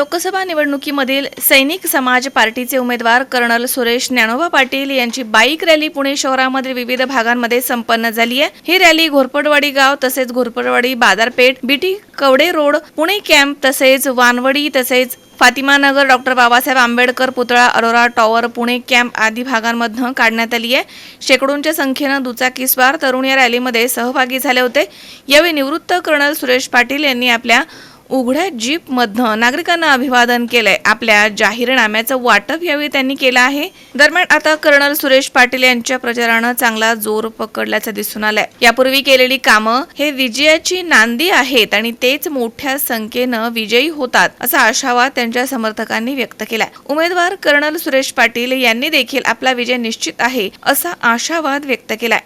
लोकसभा निवडणुकीमधील सैनिक समाज पार्टीचे उमेदवार कर्नल सुरेश ज्ञानोबा पाटील यांची बाईक रॅली पुणे शहरामधील विविध भागांमध्ये संपन्न झाली आहे. ही रॅली घोरपडवाडी गाव तसेच घोरपडवाडी बाजारपेठ BT Kawade road Pune camp तसेच वानवडी तसेच फातिमानगर डॉक्टर बाबासाहेब आंबेडकर पुतळा अरोरा टॉवर पुणे कॅम्प आदी भागांमधनं काढण्यात आली आहे. शेकडोंच्या संख्येनं दुचाकीस्वार तरुण या रॅलीमध्ये सहभागी झाले होते. यावेळी निवृत्त कर्नल सुरेश पाटील यांनी आपल्या उघड्या जीपमधनं नागरिकांना अभिवादन केलंय. आपल्या जाहीरनाम्याचं वाटप यावेळी त्यांनी केलं आहे. दरम्यान आता कर्नल सुरेश पाटील यांच्या प्रचारानं चांगला जोर पकडल्याचं दिसून आलंय. यापूर्वी केलेली कामं हे विजयाची नांदी आहेत आणि तेच मोठ्या संख्येनं विजयी होतात असा आशावाद त्यांच्या समर्थकांनी व्यक्त केलाय. उमेदवार कर्नल सुरेश पाटील यांनी देखील आपला विजय निश्चित आहे असा आशावाद व्यक्त केलाय.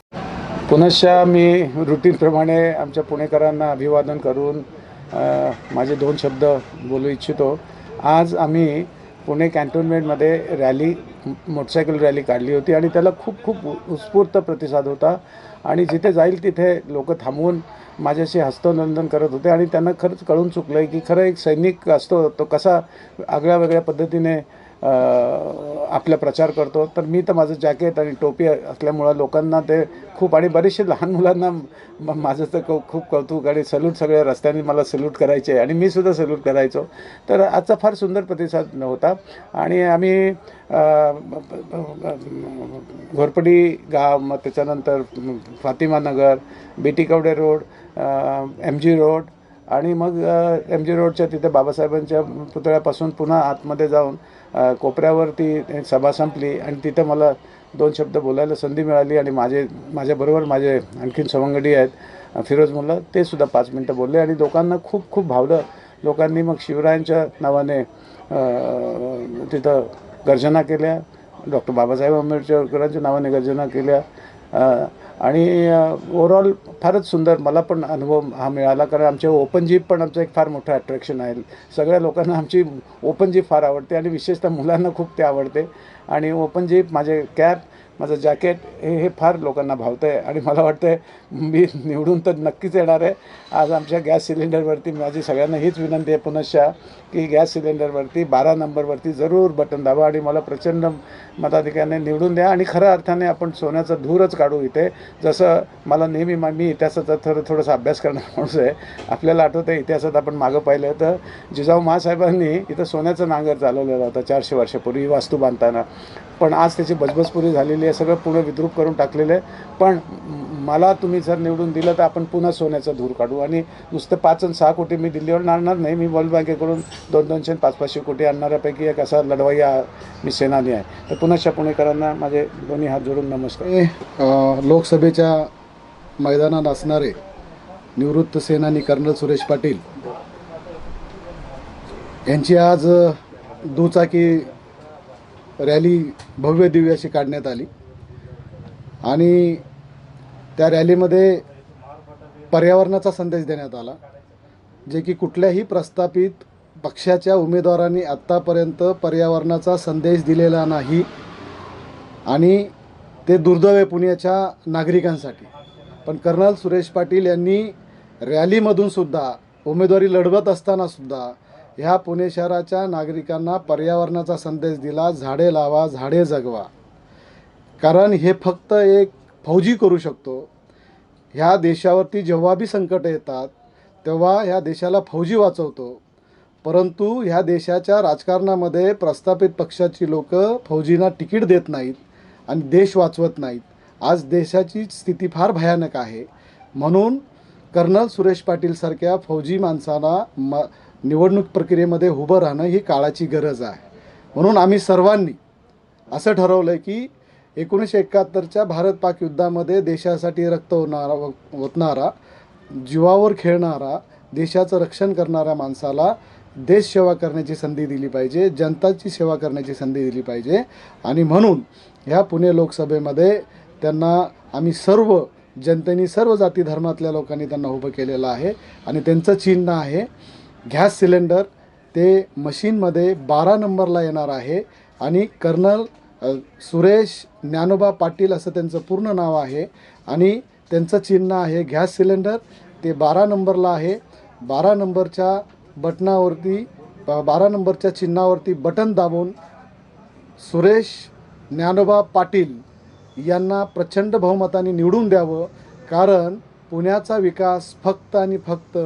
पुनश्च मी रुटीनप्रमाणे आमच्या पुणेकरांना अभिवादन करून माझे दोन शब्द बोलू इच्छितो. आज आम्ही पुणे कॅन्टोन्मेंटमध्ये रॅली मोटरसायकल रॅली काढली होती आणि त्याला खूप खूप उत्स्फूर्त प्रतिसाद होता. आणि जिथे जाईल तिथे लोक थांबवून माझ्याशी हस्तनंदन करत होते आणि त्यांना खरंच कळून चुकलं आहे की खरं एक सैनिक असतो तो कसा आगळ्या वेगळ्या पद्धतीने आपला प्रचार करतो. तर मी तर माझं जॅकेट आणि टोपी असल्यामुळं लोकांना ते खूप आणि बरेचसे लहान मुलांना माझं तर कौ खूप कौतुक आणि सल्यूट सगळ्या रस्त्याने मला सल्यूट करायचे आणि मी सुद्धा सल्यूट करायचो. तर आजचा फार सुंदर प्रतिसाद होता आणि आम्ही घोरपडी गाव मग त्याच्यानंतर Fatimanagar B T Kawade road M G road आणि मग एम जी रोडच्या तिथे बाबासाहेबांच्या पुतळ्यापासून पुन्हा आतमध्ये जाऊन कोपऱ्यावरती सभा संपली आणि तिथं मला दोन शब्द बोलायला संधी मिळाली आणि माझे माझ्याबरोबर माझे आणखीन सवंगडी आहेत फिरोज मुल्ला ते सुद्धा पाच मिनटं बोलले आणि लोकांना खूप खूप भावलं. लोकांनी मग शिवरायांच्या नावाने तिथं गर्जना केल्या. डॉक्टर बाबासाहेब आंबेडकरांच्या नावाने गर्जना केल्या. आणि ओव्हरऑल फारच सुंदर. मला पण अनुभव हा मिळाला कारण आमच्या ओपन जीप पण आमचं एक फार मोठं अट्रॅक्शन आहे. सगळ्या लोकांना आमची ओपन जीप फार आवडते आणि विशेषतः मुलांना खूप ते आवडते. आणि ओपन जीप माझे कॅप माझं जॅकेट हे हे फार लोकांना भावतं आहे आणि मला वाटतं आहे मी निवडून तर नक्कीच येणार आहे. आज आमच्या गॅस सिलेंडरवरती माझी सगळ्यांना हीच विनंती आहे पुनश्च की गॅस सिलेंडरवरती बारा नंबरवरती जरूर बटन दाबा आणि मला प्रचंड मताधिकाऱ्याने निवडून द्या आणि खऱ्या अर्थाने आपण सोन्याचा धूरच काढू इथे. जसं मला नेहमी मा- मी इतिहासाचा थोडं थोडासा अभ्यास करणारा माणूस आहे. आपल्याला आठवतं आहे इतिहासात आपण मागं पाहिलं तर जिजाऊ महासाहेबांनी इथं सोन्याचं नांगर चालवलेलं होतं चारशे वर्षापूर्वी वास्तू बांधताना. पण आज त्याची बजबजपुरी झालेली आहे सगळं पूर्ण विद्रूप करून टाकलेलं आहे. पण मला तुम्ही जर निवडून दिलं तर आपण पुन्हा सोन्याचा धूर काढू. आणि नुसतं पाच आणि सहा कोटी मी दिल्लीवर आणणार नाही मी वर्ल्ड बँकेकडून दोन दोनशे पाच पाचशे कोटी आणणाऱ्यापैकी एक असा लढवाई मी सेनानी आहे. तर पुन्हा पुणेकरांना माझे दोन्ही हात जोडून नमस्कार. लोकसभेच्या मैदानात असणारे निवृत्त सेनानी कर्नल सुरेश पाटील यांची आज दुचाकी रॅली भव्य दिव्य अशी काढण्यात आली. आणि त्या रॅलीमध्ये पर्यावरणाचा संदेश देण्यात आला जे की कुठल्याही प्रस्थापित पक्षाच्या उमेदवारांनी आत्तापर्यंत पर्यावरणाचा संदेश दिलेला नाही आणि ते दुर्दैव पुण्याच्या नागरिकांसाठी. पण कर्नल सुरेश पाटील यांनी रॅलीमधूनसुद्धा उमेदवारी लढवत असतानासुद्धा ह्या पुणे शहराच्या नागरिकांना पर्यावरणाचा संदेश दिला झाडे लावा झाडे जगवा. कारण हे फक्त एक फौजी करू शकतो. ह्या देशावरती जेव्हा बी संकट येतात तेव्हा ह्या देशाला फौजी वाचवतो. परंतु ह्या देशाच्या राजकारणामध्ये प्रस्थापित पक्षाची लोक फौजींना तिकीट देत नाहीत आणि देश वाचवत नाहीत. आज देशाची स्थिती फार भयानक आहे. म्हणून कर्नल सुरेश पाटीलसारख्या फौजी माणसाला म निवडणूक प्रक्रियेमध्ये उभं राहणं ही काळाची गरज आहे. म्हणून आम्ही सर्वांनी असं ठरवलं आहे की एकोणीसशे एकाहत्तरच्या भारत पाक युद्धामध्ये देशासाठी रक्त होणारा ओतणारा जीवावर खेळणारा देशाचं रक्षण करणाऱ्या माणसाला देश सेवा करण्याची संधी दिली पाहिजे जनताची सेवा करण्याची संधी दिली पाहिजे. आणि म्हणून ह्या पुणे लोकसभेमध्ये त्यांना आम्ही सर्व जनतेने सर्व जाती धर्मातल्या लोकांनी त्यांना उभं केलेलं आहे. आणि त्यांचं चिन्ह आहे गॅस सिलेंडर ते मशीनमध्ये बारा नंबरला येणार आहे आणि कर्नल सुरेश ज्ञानोबा पाटील असं त्यांचं पूर्ण नाव आहे आणि त्यांचं चिन्ह आहे गॅस सिलेंडर ते बारा नंबरला आहे. बारा नंबरच्या बटनावरती बारा नंबरच्या चिन्हावरती बटन दाबून सुरेश ज्ञानोबा पाटील यांना प्रचंड बहुमताने निवडून द्यावं कारण पुण्याचा विकास फक्त आणि फक्त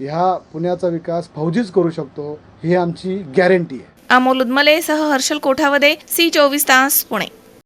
ह्या पुण्याचा विकास फौजीच करू शकतो ही आमची गॅरंटी आहे. अमोल उदमले सह हर्षल कोठावदे सी चोवीस तास पुणे.